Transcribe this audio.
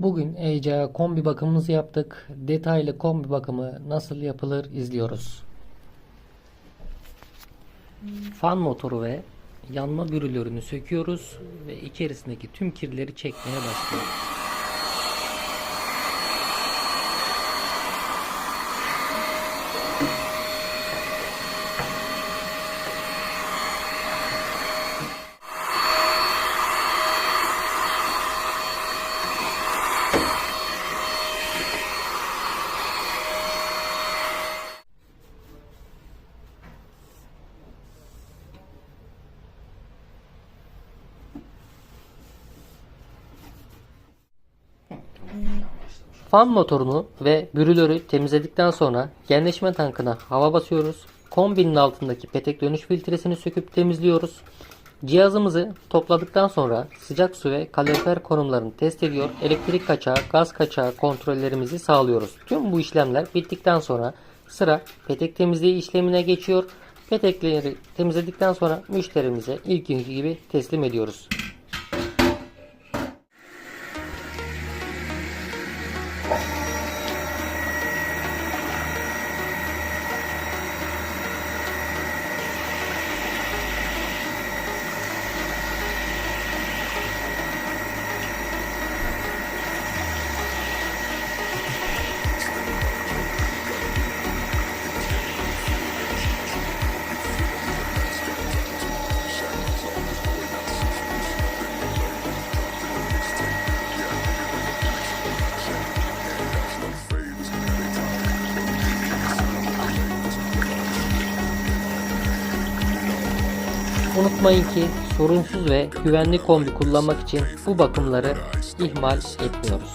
Bugün ECA kombi bakımımızı yaptık. Detaylı kombi bakımı nasıl yapılır izliyoruz. Fan motoru ve yanma bürülörünü söküyoruz ve içerisindeki tüm kirleri çekmeye başlıyoruz. Fan motorunu ve bürülörü temizledikten sonra genleşme tankına hava basıyoruz. Kombinin altındaki petek dönüş filtresini söküp temizliyoruz. Cihazımızı topladıktan sonra sıcak su ve kalorifer konumlarını test ediyor. Elektrik kaçağı, gaz kaçağı kontrollerimizi sağlıyoruz. Tüm bu işlemler bittikten sonra sıra petek temizliği işlemine geçiyor. Petekleri temizledikten sonra müşterimize ilk günkü gibi teslim ediyoruz. Unutmayın ki sorunsuz ve güvenli kombi kullanmak için bu bakımları ihmal etmiyoruz.